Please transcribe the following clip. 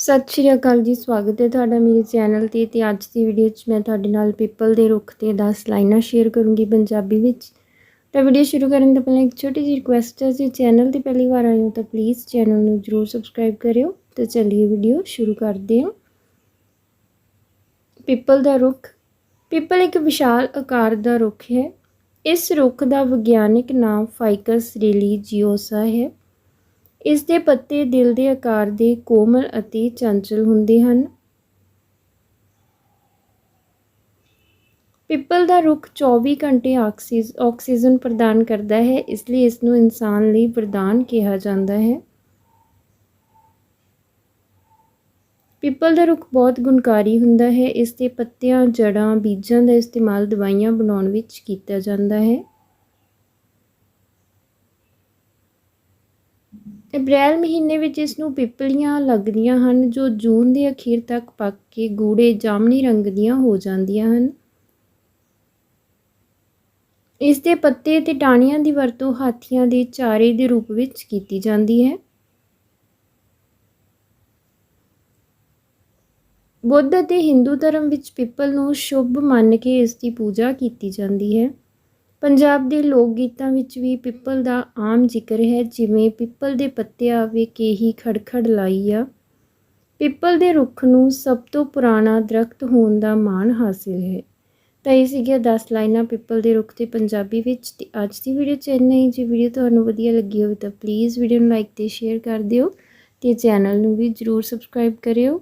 ਸਤਿ ਸ਼੍ਰੀ ਅਕਾਲ ਜੀ, ਸਵਾਗਤ ਹੈ ਤੁਹਾਡਾ ਮੇਰੇ ਚੈਨਲ ਤੇ ਤੇ ਅੱਜ ਦੀ ਵੀਡੀਓ 'ਚ ਮੈਂ ਤੁਹਾਡੇ ਨਾਲ ਪਿੱਪਲ ਦੇ ਰੁੱਖ ਤੇ 10 ਲਾਈਨਾਂ ਸ਼ੇਅਰ ਕਰੂੰਗੀ ਪੰਜਾਬੀ ਵਿੱਚ। ਤਾਂ ਵੀਡੀਓ ਸ਼ੁਰੂ ਕਰਨ ਤੋਂ ਪਹਿਲਾਂ ਇੱਕ ਛੋਟੀ ਜਿਹੀ ਰਿਕੁਐਸਟ ਹੈ, ਜੇ ਚੈਨਲ ਤੇ ਪਹਿਲੀ ਵਾਰ ਆਏ ਹੋ ਤਾਂ ਪਲੀਜ਼ ਚੈਨਲ ਨੂੰ ਜਰੂਰ ਸਬਸਕ੍ਰਾਈਬ ਕਰਿਓ। ਤੇ ਚੱਲੀਏ ਵੀਡੀਓ ਸ਼ੁਰੂ ਕਰਦੇ ਹਾਂ। ਪਿੱਪਲ ਦਾ ਰੁੱਖ। ਪਿੱਪਲ ਇੱਕ ਵਿਸ਼ਾਲ ਆਕਾਰ ਦਾ ਰੁੱਖ ਹੈ। ਇਸ ਰੁੱਖ ਦਾ ਵਿਗਿਆਨਿਕ ਨਾਮ ਫਾਈਕਸ ਰਿਲੀਜੀਓਸਾ ਹੈ। ਇਸ ਦੇ ਪੱਤੇ ਦਿਲ ਦੇ ਆਕਾਰ ਦੇ ਕੋਮਲ ਅਤੇ ਚੰਚਲ ਹੁੰਦੇ ਹਨ। ਪਿੱਪਲ ਦਾ ਰੁੱਖ 24 ਘੰਟੇ ਆਕਸੀਜ, ਆਕਸੀਜਨ ਪ੍ਰਦਾਨ ਕਰਦਾ ਹੈ, ਇਸ ਲਈ ਇਸ ਨੂੰ ਇਨਸਾਨ ਲਈ ਵਰਦਾਨ ਕਿਹਾ ਜਾਂਦਾ ਹੈ। ਪਿੱਪਲ ਦਾ ਰੁੱਖ ਬਹੁਤ ਗੁਣਕਾਰੀ ਹੁੰਦਾ ਹੈ, ਇਸ ਦੇ ਪੱਤਿਆਂ ਜੜਾਂ ਬੀਜਾਂ ਦਾ ਇਸਤੇਮਾਲ ਦਵਾਈਆਂ ਬਣਾਉਣ ਵਿੱਚ ਕੀਤਾ ਜਾਂਦਾ ਹੈ। ਅਪ੍ਰੈਲ ਮਹੀਨੇ ਵਿੱਚ ਇਸ ਨੂੰ ਪਿੱਪਲੀਆਂ ਲੱਗਦੀਆਂ ਹਨ, ਜੋ ਜੂਨ ਦੇ ਅਖੀਰ ਤੱਕ ਪੱਕ ਕੇ ਗੂੜੇ ਜਾਮਨੀ ਰੰਗ ਦੀਆਂ ਹੋ ਜਾਂਦੀਆਂ ਹਨ। ਇਸ ਦੇ ਪੱਤੇ ਤੇ ਟਾਹਣੀਆਂ ਦੀ ਵਰਤੋਂ ਹਾਥੀਆਂ ਦੇ ਚਾਰੇ ਦੇ ਰੂਪ ਵਿੱਚ ਕੀਤੀ ਜਾਂਦੀ ਹੈ। ਬੁੱਧ ਅਤੇ ਹਿੰਦੂ ਧਰਮ ਵਿੱਚ ਪਿੱਪਲ ਨੂੰ ਸ਼ੁਭ ਮੰਨ ਕੇ ਇਸ ਦੀ ਪੂਜਾ ਕੀਤੀ ਜਾਂਦੀ ਹੈ। ਪੰਜਾਬ ਦੇ ਲੋਕ ਗੀਤਾਂ ਵਿੱਚ ਵੀ ਪਿੱਪਲ ਦਾ ਆਮ ਜ਼ਿਕਰ ਹੈ, ਜਿਵੇਂ ਪਿੱਪਲ ਦੇ ਪੱਤਿਆਂ ਵੇ ਕੇਹੀ ਖੜਖੜ ਲਾਈ ਆ। ਪਿੱਪਲ ਦੇ ਰੁੱਖ ਨੂੰ ਸਭ ਤੋਂ ਪੁਰਾਣਾ ਦਰਖਤ ਹੋਣ ਦਾ ਮਾਣ ਹਾਸਿਲ ਹੈ। ਤਾਂ ਇਹ ਸੀਗੀਆਂ 10 ਲਾਈਨਾਂ ਪਿੱਪਲ ਦੇ ਰੁੱਖ ਤੇ ਪੰਜਾਬੀ ਵਿੱਚ ਤੇ ਅੱਜ ਦੀ ਵੀਡੀਓ ਚ ਇੰਨਾ ਹੀ। ਜੇ ਵੀਡੀਓ ਤੁਹਾਨੂੰ ਵਧੀਆ ਲੱਗੀ ਹੋਵੇ ਤਾਂ ਪਲੀਜ਼ ਵੀਡੀਓ ਨੂੰ ਲਾਈਕ ਤੇ ਸ਼ੇਅਰ ਕਰ ਦਿਓ ਤੇ ਚੈਨਲ ਨੂੰ ਵੀ ਜਰੂਰ ਸਬਸਕ੍ਰਾਈਬ ਕਰਿਓ।